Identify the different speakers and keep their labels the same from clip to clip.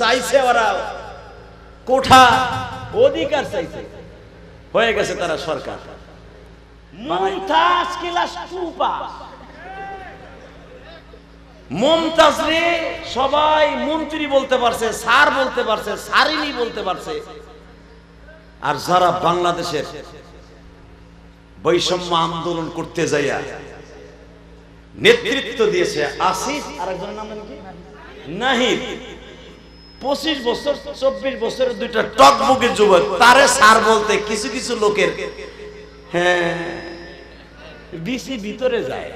Speaker 1: চাইছে ওরা। কোঠা অধিকার চাইছে। হয়ে গেছে তারা সরকার। Mamtaz class two pass. Mamtaz রে সবাই মন্ত্রী বলতে পারছে স্যার বলতে পারছে সারিনি বলতে পারছে। আর যারা বাংলাদেশের বৈষম্য আন্দোলন করতে যাইয়া নেতৃত্ব দিয়েছে আসিফ আরেকজনের নাম জানি নাহিদ। পঁচিশ বছর, চব্বিশ বছরের দুইটা টকবুকের যুবক, তারে স্যার বলতে কিছু কিছু লোকের হ্যাঁ বিসি ভিতরে যায়।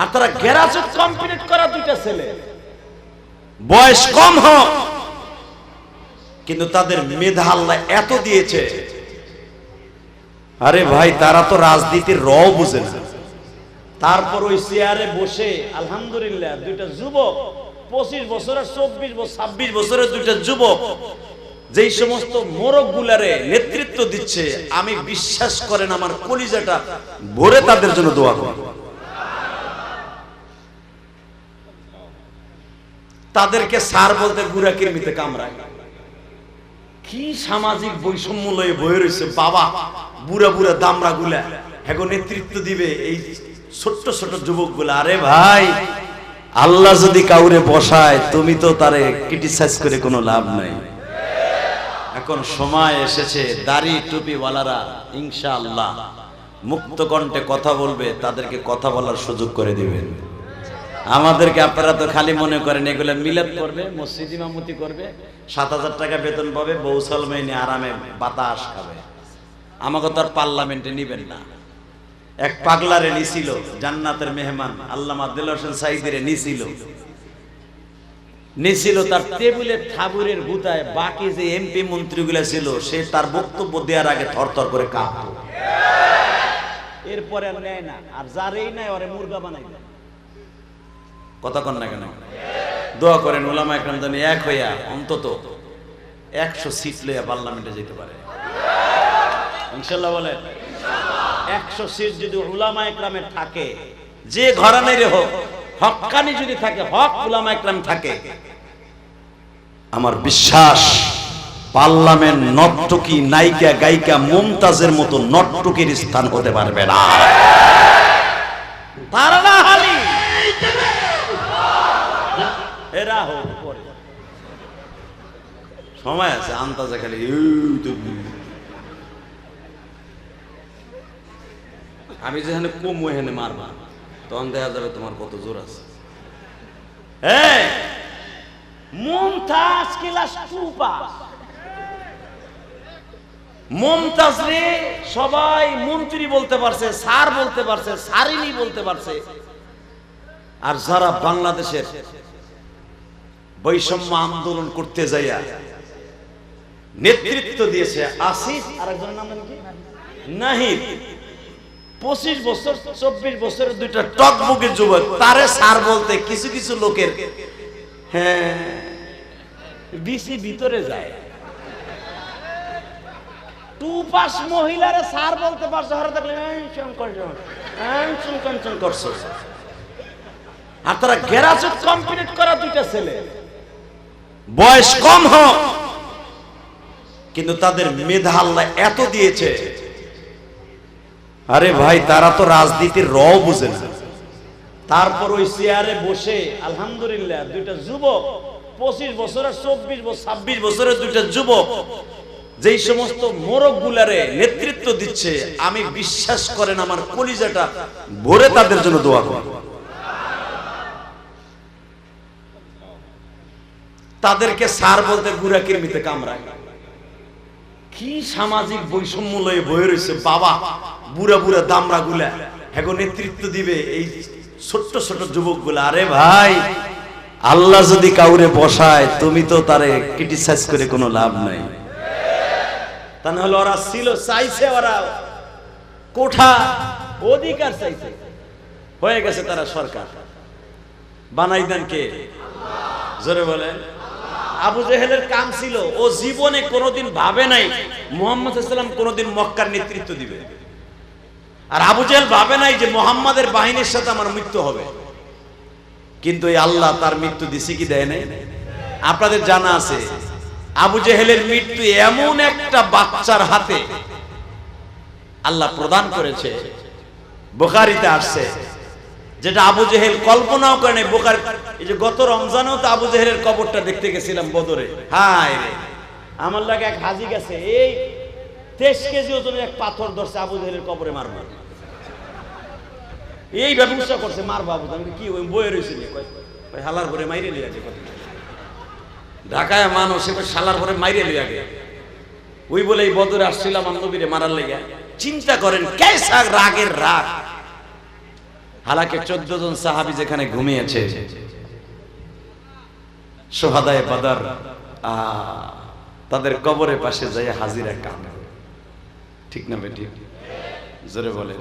Speaker 1: আর তারা করা দুইটা ছেলে। কিন্তু তাদের মেধা আল্লাহ এত দিয়েছে। আরে ভাই, তারা তো রাজনীতির র বুঝে না। তারপর ওই চেয়ারে বসে, আলহামদুলিল্লাহ, দুইটা যুবক, পঁচিশ বছরের চব্বিশ বছর, ছাব্বিশ বছরের দুইটা যুবক, যেই সমস্ত মোরগ গুলারে নেতৃত্ব দিচ্ছে, আমি বিশ্বাস করেন আমার কলিজাটা ভরে তাদের জন্য দোয়া করব। তাদেরকে সার বলতে গুড়া কিরমিতে কামড়ায়। কি সামাজিক বৈষম্য লয়ে বয়ে রয়েছে? বাবা, বুড়া বুড়া দামরা গুলা এখন নেতৃত্ব দিবে এই ছোট্ট ছোট যুবকগুলা আরে ভাই, আল্লাহ যদি কাউরে বসায়, তুমি তো তারে ক্রিটিসাইজ করে কোনো লাভ নাই। এখন সময় এসেছে, দাড়ি টুপিওয়ালারা ইনশাআল্লাহ মুক্ত কণ্ঠে কথা বলবে, তাদেরকে কথা বলার সুযোগ করে দিবেন। আমাদেরকে আপনারা তো খালি মনে করেন, এগুলো মিলাদ করবে, মসজিদ ইমামতি করবে, সাত হাজার টাকা বেতন পাবে বৌসল মেনে আরামে বাতাস খাবে। আমাকে তো আর পার্লামেন্টে নিবেন না। এক পাগলারে নিছিল, জান্নাতের মেহমান আল্লাহ আব্দুল হোসেন সাইদিরে নিছিল। নিছিল তার টেবিলের ঠাকুরের গুতায় বাকি যে এমপি মন্ত্রীগুলো ছিল, সে তার বক্তব্য দেওয়ার আগে থরথর করে কাঁপতো। এরপরে নেয় না, আর যারেই নেয় ওরে মুরগা বানাই দেয়। কথা কন না কেন? দোয়া করেন ওলামা একরাম জানি এক হইয়া অন্তত একশো সিট লইয়া পার্লামেন্টে যেতে পারে। ইনশাল্লাহ একশো সিট যদি একরামের থাকে, যে ঘরানের হোক হকানি যদি থাকে, হক উলামা একরাম থাকে, আমার বিশ্বাস পার্লামেন্ট নটটুকি নায়িকা গায়িকা মুমতাজের মতো নটটুকির স্থান হতে পারবে না। তারা না হালি এরা হোক পরে সময় আছে আন্তাজে খালি আমি যেখানে কম, এখানে মারবা। তখন দেখা যাবে তোমার কত জোর আছে। মমতাজ রে, সবাই মন্ত্রী বলতে পারছে, স্যার বলতে পারছে সারিনি বলতে পারছে। আর যারা বাংলাদেশের বৈষম্য আন্দোলন করতে যাইয়া নেতৃত্ব দিয়েছে আসিফ, আরেকজনের নাম কি? নাহিদ। পঁচিশ বছর, চব্বিশ বছরের দুইটা টকবুকের যুবক, তারে স্যার বলতে কিছু কিছু লোকের হ্যাঁ বিসি ভিতরে যায়। টু পাস মহিলারে স্যার বলতে পারছ হারা করছ। আর তারা গ্যারাজুট কমপ্লিট করা দুইটা ছেলে। বয়স কম হোক কিন্তু তাদের মেধা আল্লাহ এত দিয়েছে। আরে ভাই, তারা তো রাজনীতির র বুঝে না। তারপর ওই চেয়ারে বসে, আলহামদুলিল্লাহ, দুইটা যুবক, পঁচিশ বছরের চব্বিশ বছর, ছাব্বিশ বছরের দুইটা যুবক, যেই সমস্ত মোরগ গুলারে নেতৃত্ব দিচ্ছে, আমি বিশ্বাস করেন আমার কলিজাটা ভরে তাদের জন্য দোয়া করব। তাদেরকে সার বলতে গুড়া কিরমিতে কামড়ায়। কি সামাজিক বৈষম্য লয়ে বয়ে রয়েছে? বাবা, বুড়া বুড়া দামরা গুলা এখন নেতৃত্ব দিবে এই ছোট্ট ছোট যুবকগুলা আরে ভাই, আল্লাহ যদি কাউরে বসায়, তুমি তো তারে ক্রিটিসাইজ করে কোনো লাভ নাই। তা ওরা ছিল, চাইছে ওরা। কোঠা অধিকার চাইছে। হয়ে গেছে তারা সরকার। বানাই দেন কে? জোরে বলেন। আবু জেহেলের কাম ছিল, ও জীবনে কোনোদিন ভাবে নাই মোহাম্মদ ইসলাম কোনোদিন মক্কার নেতৃত্ব দিবে। আর আবু জেহেল ভাবে নাই যে মোহাম্মদের বাহিনীর সাথে আমার মৃত্যু হবে। কিন্তু এই আল্লাহ তার মৃত্যু দিছে কি দেয় নাই? আপনাদের জানা আছে, আবু জেহেলের মৃত্যু এমন একটা বাচ্চার হাতে আল্লাহ প্রদান করেছে, বোখারিতে আসছে। যেটা আবু জেহেল কল্পনাও করে বোকার এই যে গত রমজানেও তো আবু জেহেলের কবরটা দেখতে গেছিলাম বদরে। হায় রে। আমার লাগে এক হাজি গেছে, এই তেইশ কেজি ওজনের এক পাথর ধরছে আবু জেহেলের কবরে মারবো এই ব্যবস্থা করছে, মার বাবু আমি কি, ওই বয়ে রয়েছে হালার ভরে মাইরে লিয়ে আছে ঢাকায় মানুষ এবার শালার ভরে মাইরে লিয়ে আগে ওই বলে এই বদরে আসছিলাম আমার নবীরে মারার লেগে। চিন্তা করেন কেসা রাগের রাগ? হালাকে চোদ্দ জন সাহাবি যেখানে ঘুমিয়েছে, সোহাদায় বাদার তাদের কবরের পাশে যাই হাজিরা কাম ঠিক না বেটি? জোরে বলেন।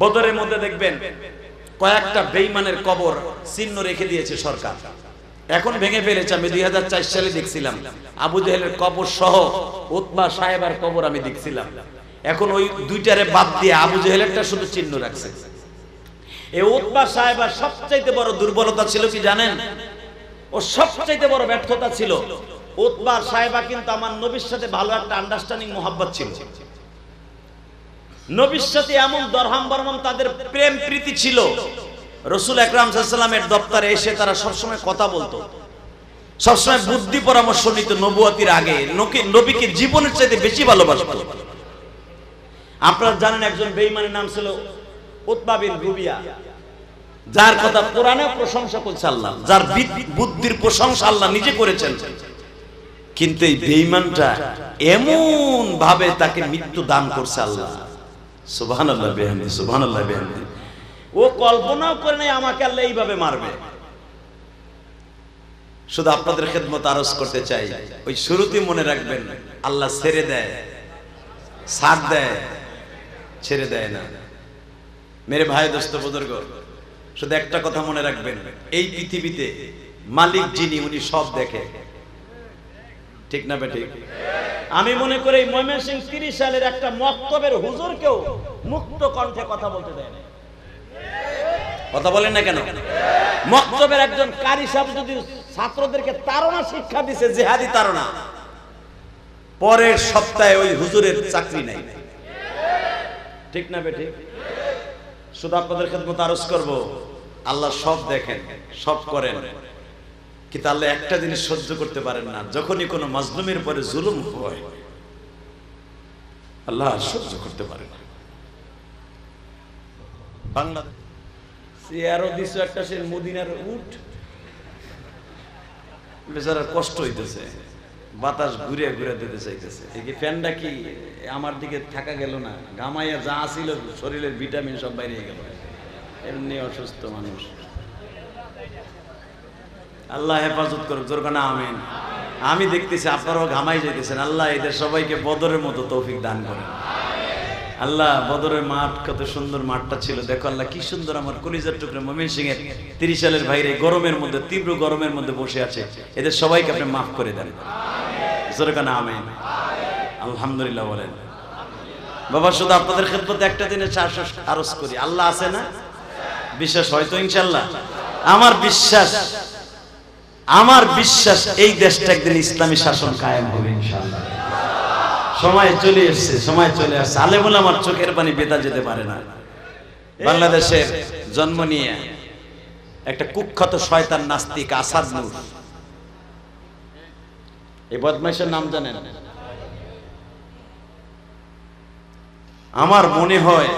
Speaker 1: বদরের মধ্যে দেখবেন কয়েকটা বেইমানের কবর চিহ্ন রেখে দিয়েছে সরকার। এখন ভেঙে ফেলেছে, আমি দুই হাজার চার সালে দেখছিলাম। আবু জেহেলের কবর সহ উতবা সাহেবার কবর আমি দেখছিলাম। এখন ওই দুইটারে বাদ দিয়ে আবু জেহেলেরটা শুধু চিহ্ন রাখছে। এই উতবা সাহেবার সবচাইতে বড় দুর্বলতা ছিল কি জানেন? ও সবচাইতে বড় ব্যর্থতা ছিল উতবা সাহেবা কিন্তু আমার নবীর সাথে ভালো একটা আন্ডারস্ট্যান্ডিং মোহাব্বত ছিল। নবীর সাথে এমন দরহাম বরমন তাদের প্রেম প্রীতি ছিল। রসুল একরাম সাল্লামের দপ্তরে এসে তারা সবসময় কথা বলতো। সবসময় বুদ্ধি পরামর্শ নিত নবুয়াতির আগে নবীকে জীবনের চাইতে বেশি ভালোবাসত। আপনারা জানেন একজন বেঈমানের নাম ছিল উতবা বিন রুবিয়া। যার কথা কোরআনে প্রশংসা করছে আল্লাহ, যার বুদ্ধির প্রশংসা আল্লাহ নিজে করেছেন। কিন্তু এই বেঈমানটা এমন ভাবে তাকে মৃত্যু দান করছে আল্লাহ। সুবহানাল্লাহ বিহামদি সুবহানাল্লাহ বিহামদি। ও কল্পনাও করে নাই আমাকে আল্লাহ এইভাবে মারবে। শুধু আপনাদের খেদমত আরজ করতে চাই, ওই শুরুতেই মনে রাখবেন, আল্লাহ ছেড়ে দেয়, ছাড় দেয়। ছেড়ে দেয় না। মেরে ভাই, দোস্ত, বুজুর্গ, শুধু একটা কথা মনে রাখবেন। এই পৃথিবীতে মালিক যিনি, উনি সব দেখে। ঠিক না বেঠিক আমি মনে করি ময়মনসিং তিরিশ সালের একটা মক্তবের হুজুরকেও মুক্ত কণ্ঠে কথা বলতে দেয় না কথা বলেন না কেন? মক্তবের একজন কারি সাহেব যদি ছাত্রদেরকে তারা শিক্ষা দিছে, জেহাদি তারা পরের সপ্তাহে ওই হুজুরের চাকরি নাই। ঠিক না বেঠি? শুধু আপনাদের খেদমত আরজ করব। আল্লাহ সব দেখেন সব করেন। কিন্তু আল্লাহ একটা জিনিস সহ্য করতে পারেন না। যখনই কোনো মাজলুমের পরে জুলুম হয় আল্লাহ সহ্য করতে পারে না। বাংলাদেশ চেয়ারও দিছ একটা সে মদিনার উঠ বেচারা কষ্ট হইতেছে। বাতাস ঘুরে ঘুরে দিতে চাইতেছে। এই ফ্যানটা কি আমার দিকে থাকা গেল না? গামাইয়া যা ছিল শরীরের ভিটামিন সব বাইরে গেল। এমনি অসুস্থ মানুষ। আল্লাহ হেফাজত করুক, জোর কানা আমিন। আমি দেখতেছি আপনারাও ঘামাই যাইতেছেন। আল্লাহ এদের সবাইকে বদরের মতো তৌফিক দান করেন। আল্লাহ বদরের মাঠ কত সুন্দর মাঠটা ছিল। দেখো আল্লাহ কি সুন্দর আমার কলিজার টুকরে। মমিন সিং এর তিরিশ সালের ভাইরে গরমের মধ্যে, তীব্র গরমের মধ্যে বসে আছে। এদের সবাইকে আপনি মাফ করে দেন। কানা আমিন। আলহামদুলিল্লাহ বলেন। বাবা, শুধু আপনাদের ক্ষেত্রে একটা দিনে চারশো আরজ করি। আল্লাহ আছে না? বিশ্বাস হয়তো ইনশাল্লাহ আমার বিশ্বাস আমার বিশ্বাস এই দেশটা একদিন ইসলামী শাসন কায়েম হবে ইনশাল্লাহ সময় চলে এসছে, সময় চলে আসছে। আলেমুল আমার চোখের পানি বেতা যেতে পারে না। বাংলাদেশের জন্ম নিয়ে একটা কুখ্যাত শয়তান নাস্তিক আসাদ নূর এই বদমাইশের নাম জানেন? আমার মনে হয়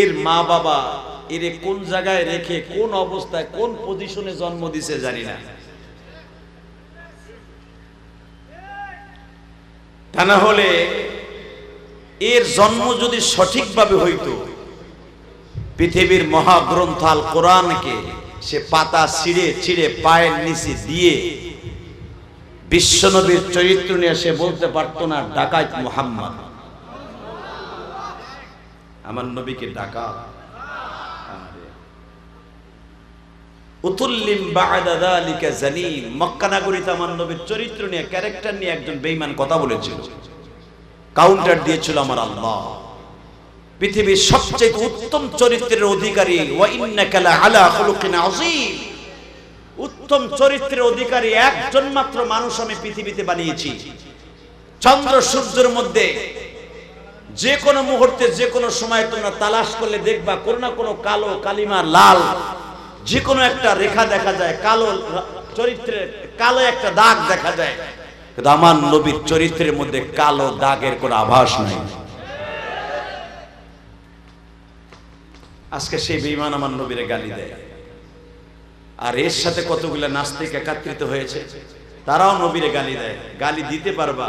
Speaker 1: এর মা বাবা এর কোন জায়গায় রেখে, কোন অবস্থায়, কোন পজিশনে জন্ম দিছে জানি না। তা না হলে এর জন্ম যদি সঠিকভাবে হইতো, পৃথিবীর মহাগ্রন্থাল কোরআনকে সে পাতা ছিঁড়ে ছিঁড়ে পায়ের নিচে দিয়ে বিশ্বনবীর চরিত্র নিয়ে সে বলতে পারতো না, ডাকাত মোহাম্মদ। আমার নবীকে ডাকা। ক্যারেক্টার নিয়ে একজন কথা বলেছিল। কাউন্টার দিয়েছিল আমার আল্লাহ। পৃথিবীর সবচেয়ে উত্তম চরিত্রের অধিকারী উত্তম চরিত্রের অধিকারী একজন মাত্র মানুষ আমি পৃথিবীতে বানিয়েছি। চন্দ্র সূর্যের মধ্যে যে কোনো মুহূর্তে, যে কোনো সময় তোমরা তালাশ করলে দেখবা কোনো না কোনো কালো কালিমা লাল, যে কোনো একটা রেখা দেখা যায়, কালো চরিত্রের, কালো একটা দাগ দেখা যায়। কিন্তু আমার নবীর চরিত্রের মধ্যে কালো দাগের কোনো আভাস নাই। আজকে সেই বেঈমান আমার নবীরে গালি দেয়। আর এর সাথে কতগুলো নাস্তিক একাত্রিত হয়েছে, তারাও নবীরে গালি দেয়। গালি দিতে পারবা,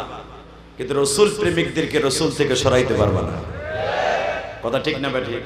Speaker 1: কিন্তু রসুল প্রেমিকদেরকে রসুল থেকে সরাইতে পারবা না। কথা ঠিক না বা ঠিক?